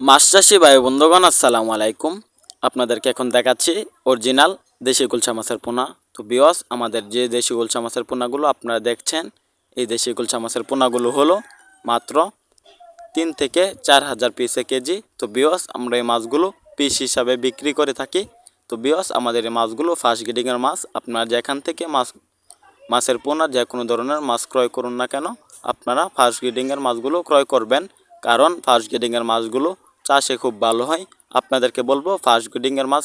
মাছ চাষি ভাই বন্ধুগণ, আসসালামু আলাইকুম। আপনাদেরকে এখন দেখাচ্ছি অরিজিনাল দেশি গুলশা মাছের পোনা। তো বিয়স আমাদের যে দেশি গুলশা মাছের পোনাগুলো আপনারা দেখছেন, এই দেশি গুলশা মাছের পোনাগুলো হলো মাত্র তিন থেকে চার হাজার পিসে কেজি। তো বিয়স আমরা এই মাছগুলো পিস হিসাবে বিক্রি করে থাকি। তো বিয়স আমাদের এই মাছগুলো ফার্স্ট গ্রেডিংয়ের মাছ। আপনারা যেখান থেকে মাছ, মাছের পোনা যে কোনো ধরনের মাছ ক্রয় করুন না কেন, আপনারা ফার্স্ট গ্রেডিংয়ের মাছগুলো ক্রয় করবেন। কারণ ফার্স্ট গ্রেডিংয়ের মাছগুলো চাষে খুব ভালো হয়। আপনাদেরকে বলব ফার্স্ট গ্রেডিংয়ের মাছ,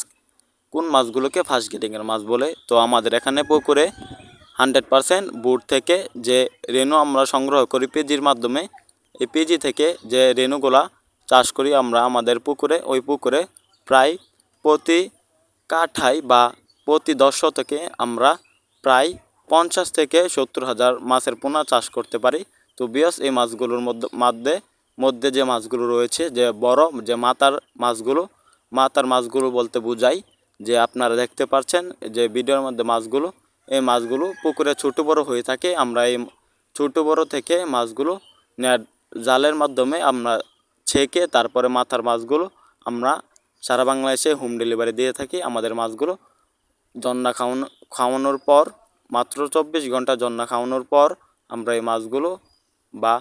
কোন মাছগুলোকে ফার্স্ট গ্রেডিংয়ের মাছ বলে? তো আমাদের এখানে পুকুরে হান্ড্রেড পারসেন্ট বুট থেকে যে রেণু আমরা সংগ্রহ করি পেজির মাধ্যমে, এই পেজি থেকে যে রেণুগুলা চাষ করি আমরা আমাদের পুকুরে, ওই পুকুরে প্রায় প্রতি কাঠাই বা প্রতি দশ শতকে আমরা প্রায় পঞ্চাশ থেকে সত্তর হাজার মাছের পোনা চাষ করতে পারি। তো বিয়স, এই মাছগুলোর মধ্যে মধ্যে মধ্যে যে মাছগুলো রয়েছে, যে বড়, যে মাথার মাছগুলো, মাতার মাছগুলো বলতে বোঝাই যে আপনারা দেখতে পাচ্ছেন যে ভিডিওর মধ্যে মাছগুলো, এই মাছগুলো পুকুরে ছোটো বড় হয়ে থাকে। আমরা এই ছোটো বড় থেকে মাছগুলো নেট, জালের মাধ্যমে আমরা ছেঁকে তারপরে মাথার মাছগুলো আমরা সারা বাংলাদেশে হোম ডেলিভারি দিয়ে থাকি। আমাদের মাছগুলো জন্না খাওয়ানো, খাওয়ানোর পর, মাত্র চব্বিশ ঘণ্টা জন্না খাওয়ানোর পর আমরা এই মাছগুলো বা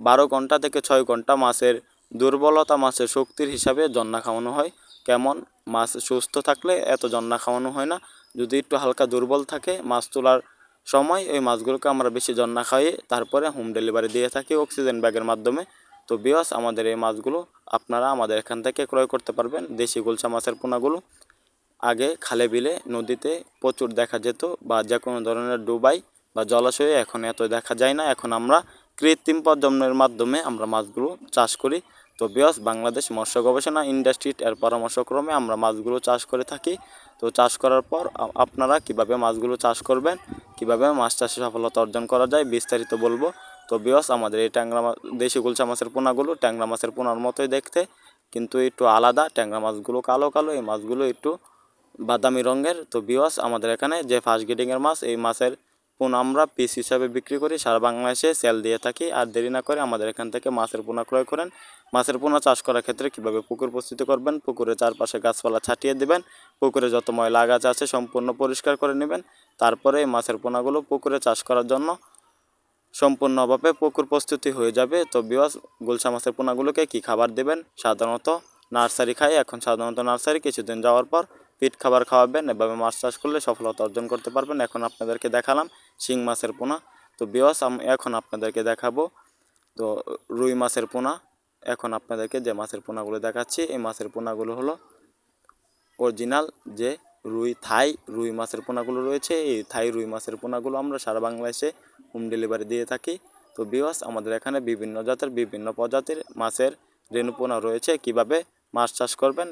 বারো ঘণ্টা থেকে ছয় ঘণ্টা মাছের দুর্বলতা, মাছের শক্তির হিসাবে জন্না খাওয়ানো হয়। কেমন? মাছ সুস্থ থাকলে এত জন্না খাওয়ানো হয় না। যদি একটু হালকা দুর্বল থাকে, মাছ তোলার সময় ওই মাছগুলোকে আমরা বেশি জন্না খাইয়ে তারপরে হোম ডেলিভারি দিয়ে থাকি অক্সিজেন ব্যাগের মাধ্যমে। তো বিয়স আমাদের এই মাছগুলো আপনারা আমাদের এখান থেকে ক্রয় করতে পারবেন, দেশি গুলশা মাছের পোনাগুলো। আগে খালে বিলে নদীতে প্রচুর দেখা যেত বা যে কোনো ধরনের ডুবাই বা জলাশয়ে এখন এত দেখা যায় না। এখন আমরা কৃত্রিম প্রজন্মের মাধ্যমে আমরা মাছগুলো চাষ করি। তো বিয়স বাংলাদেশ মৎস্য গবেষণা ইন্ডাস্ট্রিট এর পরামর্শক্রমে আমরা মাছগুলো চাষ করে থাকি। তো চাষ করার পর আপনারা কীভাবে মাছগুলো চাষ করবেন, কীভাবে মাছ চাষে সফলতা অর্জন করা যায় বিস্তারিত বলব। তো বিয়স আমাদের এই ট্যাংরা মাছ দেশি গুলশা মাছের পোনাগুলো ট্যাংরা মাছের পোনার মতোই দেখতে, কিন্তু একটু আলাদা, ট্যাংরা মাছগুলো কালো কালো, এই মাছগুলো একটু বাদামি রঙের। তো বিওয়াস আমাদের এখানে যে ফার্স্ট গ্রেডিংয়ের মাছ, এই মাছের পোনা আমরা পিস হিসাবে বিক্রি করি, সারা বাংলাদেশে সেল দিয়ে থাকি। আর দেরি না করে আমাদের এখান থেকে মাছের পোনা ক্রয় করেন। মাছের পোনা চাষ করার ক্ষেত্রে কীভাবে পুকুর প্রস্তুতি করবেন? পুকুরের চারপাশে গাছপালা ছাটিয়ে দেবেন। পুকুরে যত ময়লা গাছ আছে সম্পূর্ণ পরিষ্কার করে নেবেন। তারপরে এই মাছের পোনাগুলো পুকুরে চাষ করার জন্য সম্পূর্ণভাবে পুকুর প্রস্তুতি হয়ে যাবে। তো বিওয়াস গুলশা মাছের পোনাগুলোকে কী খাবার দেবেন? সাধারণত নার্সারি খায় এখন সাধারণত নার্সারি কিছুদিন যাওয়ার পর পিট খাবার খাওয়াবেন, এভাবে মাছ চাষ করলে সফলতা অর্জন করতে পারবেন। এখন আপনাদেরকে দেখালাম শিং মাছের পোনা। তো বিওয়াস এখন আপনাদেরকে দেখাবো, তো রুই মাছের পোনা। এখন আপনাদেরকে যে মাছের পোনাগুলো দেখাচ্ছি, এই মাছের পোনাগুলো হলো অরিজিনাল যে রুই, থাই রুই মাছের পোনাগুলো রয়েছে। এই থাই রুই মাছের পোনাগুলো আমরা সারা বাংলাদেশে হোম ডেলিভারি দিয়ে থাকি। তো বিওয়াস আমাদের এখানে বিভিন্ন জাতের, বিভিন্ন প্রজাতির মাছের রেণু পোনা রয়েছে। কীভাবে মাছ চাষ করবেন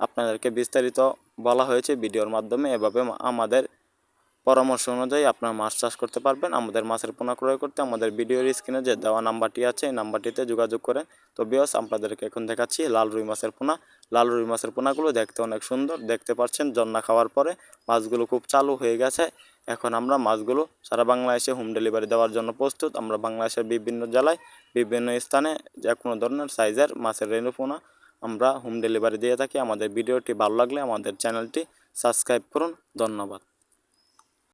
আপনাদেরকে বিস্তারিত বলা হয়েছে ভিডিওর মাধ্যমে এভাবে আমাদের পরামর্শ অনুযায়ী আপনারা মাছ চাষ করতে পারবেন। আমাদের মাছের পোনা ক্রয় করতে আমাদের ভিডিওর স্ক্রিনে যে দেওয়া নাম্বারটি আছে, এই নাম্বারটিতে যোগাযোগ করেন। তো বিয়স আপনাদেরকে এখন দেখাচ্ছি লাল রুই মাছের পোনা। লাল রুই মাছের পোনাগুলো দেখতে অনেক সুন্দর। দেখতে পাচ্ছেন জন্না খাওয়ার পরে মাছগুলো খুব চালু হয়ে গেছে। এখন আমরা মাছগুলো সারা বাংলাদেশে হোম ডেলিভারি দেওয়ার জন্য প্রস্তুত। আমরা বাংলাদেশের বিভিন্ন জেলায়, বিভিন্ন স্থানে যে কোনো ধরনের সাইজের মাছের রেণু পোনা আমরা হোম ডেলিভারি দিয়ে থাকি। আমাদের ভিডিওটি ভালো লাগলে আমাদের চ্যানেলটি সাবস্ক্রাইব করুন। ধন্যবাদ।